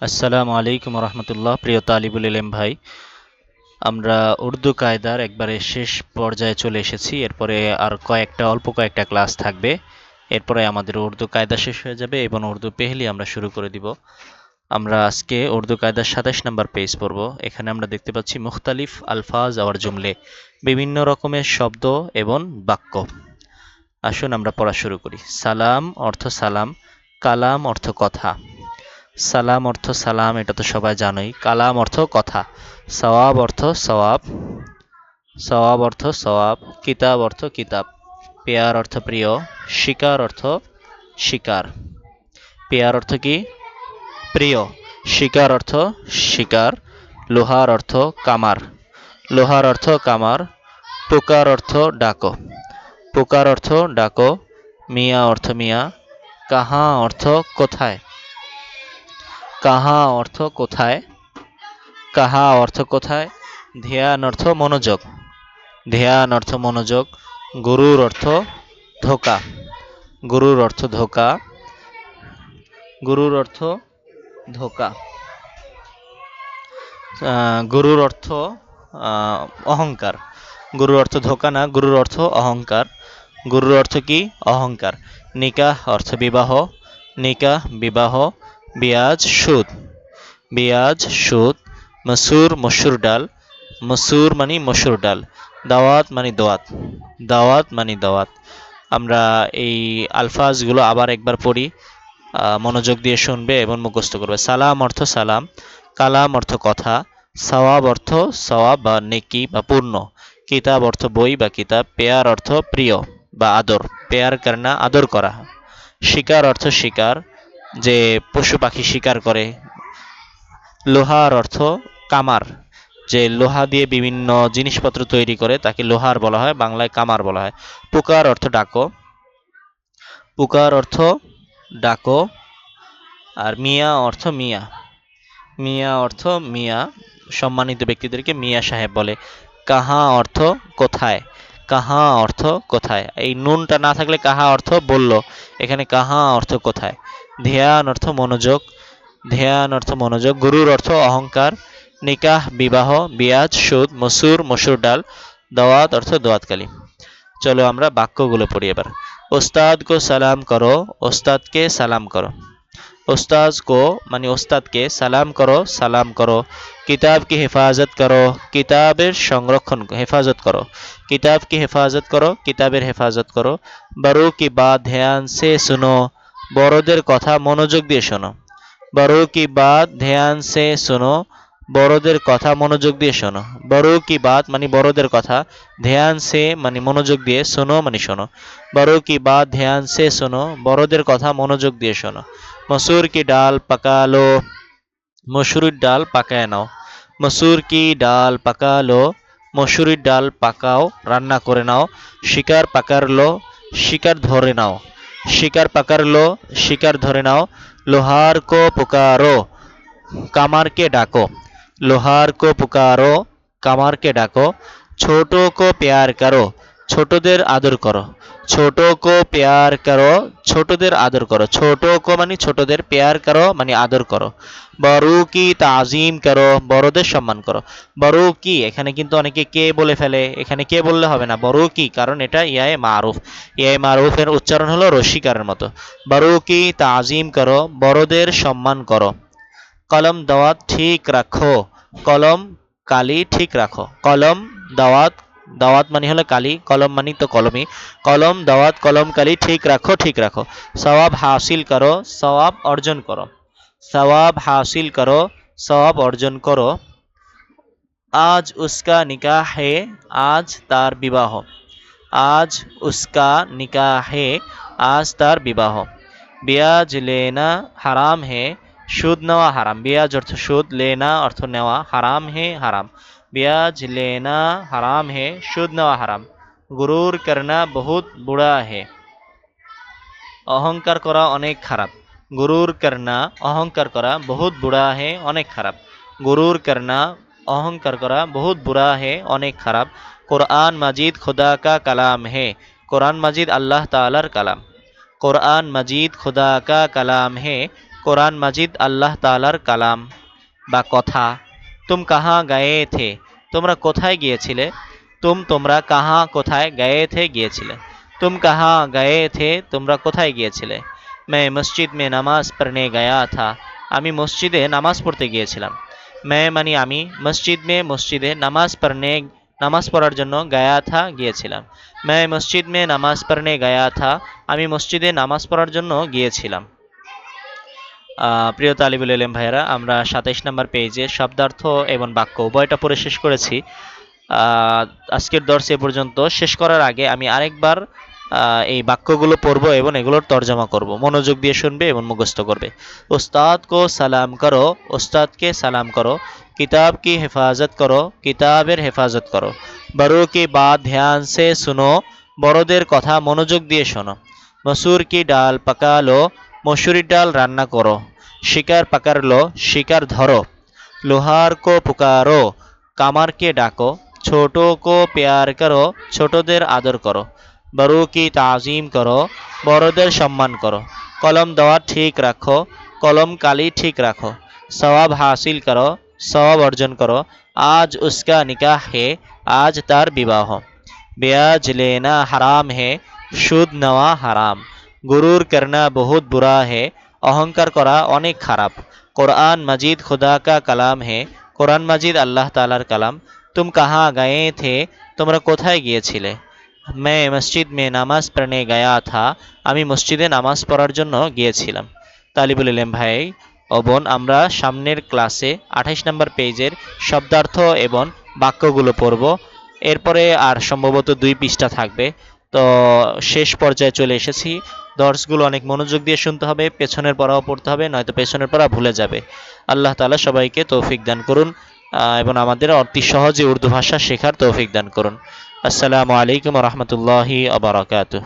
আসসালামু আলাইকুম রহমতুল্লাহ প্রিয় তালিবুল ইলেম ভাই। আমরা উর্দু কায়দার একবারে শেষ পর্যায়ে চলে এসেছি। এরপরে আর কয়েকটা, অল্প কয়েকটা ক্লাস থাকবে। এরপরে আমাদের উর্দু কায়দা শেষ হয়ে যাবে এবং উর্দু পেহলি আমরা শুরু করে দিব। আমরা আজকে উর্দু কায়দার সাতাশ নম্বর পেজ পড়ব। এখানে আমরা দেখতে পাচ্ছি মুখতালিফ আলফাজ আওয়ার জুমলে বিভিন্ন রকমের শব্দ এবং বাক্য। আসুন আমরা পড়া শুরু করি। সালাম অর্থ সালাম, কালাম অর্থ কথা। সালাম অর্থ সালাম, এটা তো সবাই জানোই। কালাম অর্থ কথা। সওয়াব অর্থ সওয়াব। সওয়াব অর্থ সওয়াব। কিতাব অর্থ কিতাব। পেয়ার অর্থ প্রিয়। শিকার অর্থ শিকার। পেয়ার অর্থ কি? প্রিয়। শিকার অর্থ শিকার। লোহার অর্থ কামার। লোহার অর্থ কামার। পোকার অর্থ ডাকো। পোকার অর্থ ডাকো। মিয়া অর্থ মিয়া। কাহা অর্থ কোথায়? কাহা অর্থ কোথায়? কাহা অর্থ কোথায়? ধ্যান অর্থ মনোযোগ। ধ্যান অর্থ মনোযোগ। গুরুর অর্থ ধোকা। গুরুর অর্থ ধোকা। গুরুর অর্থ ধোকা। গুরুর অর্থ অহংকার। গুরুর অর্থ ধোকা না, গুরুর অর্থ অহংকার। গুরুর অর্থ কি? অহংকার। নিকাহ অর্থ বিবাহ। নিকাহ, বিবাহ। বিয়াজ সুদ। বিয়াজ সুদ, মসুর মসুর ডাল। মসুর মানে মসুর ডাল, দাওয়াত মানে দোয়াত দাওয়াত মানে দাওয়াত। আমরা এই আলফাজগুলো আবার একবার পড়ি মনোযোগ দিয়ে শুনবে এবং মুখস্থ করবে। সালাম অর্থ সালাম, কালাম অর্থ কথা, সওয়াব অর্থ সওয়াব বা নেকি বা পূর্ণ। কিতাব অর্থ বই বা কিতাব, পেয়ার অর্থ প্রিয় বা আদর। পেয়ার করনা আদর করা। শিকার অর্থ শিকার যে পশু পাখি শিকার করে। লোহার অর্থ কামার। যে লোহা দিয়ে বিভিন্ন জিনিসপত্র তৈরি করে, তাকে লোহার বলা হয়, বাংলায় কামার বলা হয়। পুকার অর্থ ডাকো। পুকার অর্থ ডাকো। আর মিয়া অর্থ মিয়া। মিয়া অর্থ মিয়া। সম্মানিত ব্যক্তিদেরকে মিয়া সাহেব বলে। কাহা অর্থ কোথায়? কাহা অর্থ কোথায়? এই নুনটা না থাকলে কাহা অর্থ বলল। এখানে কাহা অর্থ কোথায়? ধ্যান অর্থ মনোযোগ। ধ্যান অর্থ মনোযোগ। গুরুর অর্থ অহংকার। নিকাহ, বিবাহ, বিয়াজ, সুদ, মসুর মসুর ডাল। দাওয়াত অর্থ দোয়াতকালী চলো আমরা বাক্যগুলো পড়ি এবার। ওস্তাদ কো সালাম করো, ওস্তাদকে সালাম করো। उस्ताद को मानी उस्ताद के সালাম করো সালাম করো কিতাব কি হেফাজত করো কিতাবের সংরক্ষণ হেফাজত করো কিতাব কি হেফাজত করো কিতাবের হেফাজত করো বড়ো কি বাত ধ্যান সে শুনো বড়দের কথা মনোযোগ দিয়ে শোনো বড়ো কি বাত ধ্যান সে শুনো বড়দের কথা মনোযোগ দিয়ে শোনো বড়ো কি বাত মানে বড়দের কথা ধ্যান সে মানে মনোযোগ দিয়ে শোনো মানে শোনো বড়ো কি বাত ধ্যান সে শোনো বড়দের কথা মনোযোগ দিয়ে শোনো মসুর কি ডাল পাকালো মসুরির ডাল পাকায় নাও মসুর কি ডাল পাকালো মসুরির ডাল পাকাও রান্না করে নাও শিকার পাকারলো শিকার ধরে নাও শিকার পাকারলো শিকার ধরে নাও লোহার কো পুকারো কামারকে ডাকো লোহার কো পুকারো কামারকে ডাকো ছোট কো প্যার করো ছোটদের আদর করো। ছোট কো প্যার করো, ছোটদের আদর করো। ছোট কো মানে ছোটদের পেয়ার করো মানে আদর করো। বড় কি তাজিম করো, বড়দের সম্মান করো। বড় কি, এখানে কিন্তু অনেকে কে বলে ফেলে, এখানে কে বললে হবে না। বড় কি, কারণ এটা ইয়ায়ে মারুফ। ইয়ায়ে মারুফের উচ্চারণ হলো রসিকারের মতো। বড় কি তাজিম করো, বড়দের সম্মান করো। কলম, দাওয়াত ঠিক রাখো। কলম, কালি ঠিক রাখো। কলম, দাওয়াত দাওয়াত মানে হলো কালি, কলম মানি তো কলমি কলম, দাওয়াত, কলম, কালি, ঠিক রাখো ঠিক রাখো। সওয়াব হাসিল করো, সওয়াব অর্জন করো। সওয়াব হাসিল করো, সওয়াব অর্জন করো। আজ উসকা নিকাহ হে আজ তার বিবাহ। আজ উসকা নিকাহ হে আজ তার বিবাহ। বিয়াজ লেনা হারাম হে, সুদ নেওয়া হারাম। বিয়াজ অর্থ সুদ, লেনা অর্থ নেওয়া হারাম হে, হারাম। ब्याज लेना हराम है সুদ নেওয়া হারাম গুরুর করনা বহুত বুড়া হে অহংকার করা অনেক খারাপ গুরুর করনা অহংকার করা বহুত বুড়া হে অনেক খারাপ গুরুর করনা অহংকার করা বহুত বুড়া হে অনেক খারাপ কোরআন মাজিদ খুদা কা কালাম হে কোরআন মাজিদ আল্লাহ তালার কালাম কোরআন মাজিদ খুদা কা কালাম হে কোরআন মাজিদ আল্লাহ তাআলার কালাম বা কথা তুম কাহা গায়ে থে তোমরা কোথায় গিয়েছিলে? তুম তোমরা কাহা কোথায় গায়ে থে গিয়েছিলে? তুম কাহা গায়ে থে তোমরা কোথায় গিয়েছিলে? মে মসজিদ মে নামাজ পড়নে গায়া থা। আমি মসজিদে নামাজ পড়তে গিয়েছিলাম। মে মানে আমি মসজিদ মে মসজিদে নামাজ পড়নে, নামাজ পড়ার জন্য গায়া থা গিয়েছিলাম। মে মসজিদ মে নামাজ পড়নে গায়া থা। আমি মসজিদে নামাজ পড়ার জন্য গিয়েছিলাম। প্রিয় তালিবুল এলেম ভাইয়েরা, আমরা সাতাইশ নম্বর পেজে শব্দার্থ এবং বাক্য উভয়টা পড়ে শেষ করেছি। আজকের দর্শ এ পর্যন্ত শেষ করার আগে আমি আরেকবার এই বাক্যগুলো পড়ব এবং এগুলোর তর্জমা করব। মনোযোগ দিয়ে শুনবে এবং মুখস্থ করবে। উস্তাদ কো সালাম করো উস্তাদকে সালাম করো, কিতাব কি হেফাজত করো, কিতাবের হেফাজত করো। বড়ো কি বাত ধ্যান সে শুনো, বড়দের কথা মনোযোগ দিয়ে শোনো। মসুর কি ডাল পাকালো মসুরির ডাল রান্না করো। শিকার পাকারল, শিকার ধরো। লোহার কো পুকারো, কামারকে ডাকো। ছোট কো পেয়ার করো, ছোটদের আদর করো। বড় কি তাজিম করো, বড়দের সম্মান করো। কলম দেওয়া ঠিক রাখো, কলম কালি ঠিক রাখো। সবাব হাসিল করো সবাব অর্জন করো। আজ উস্কা নিকাহ হে, আজ তার বিবাহ। বেয়াজ লেনা হারাম হে, সুদ নেওয়া হারাম। গুরুর করনা বহুত বুরা হে, অহংকার করা অনেক খারাপ। কোরআন মজিদ খুদা কা কালাম হে, কোরআন মজিদ আল্লাহ তালার কালাম। তুম কাহা গায়ে থে, তোমরা কোথায় গিয়েছিলে? मैं মসজিদ মে নামাজ পড়নে গয়া থা, আমি মসজিদে নামাজ পড়ার জন্য গিয়েছিলাম। তালিবুল ইলেম ভাই, ও বোন, আমরা সামনের ক্লাসে আঠাইশ নম্বর পেজের শব্দার্থ এবং বাক্যগুলো পড়ব। এরপরে আর সম্ভবত দুই পৃষ্ঠা থাকবে। তো শেষ পর্যায়ে চলে এসেছি। দর্শগুলো অনেক মনোযোগ দিয়ে শুনতে হবে, পেছনের পড়াও পড়তে হবে, নয়তো পেছনের পড়া ভুলে যাবে। আল্লাহ তালা সবাইকে তৌফিক দান করুন এবং আমাদের অতি সহজে উর্দু ভাষা শেখার তৌফিক দান করুন। আসসালামু আলাইকুম রহমতুল্লাহি আবরাকাতুহ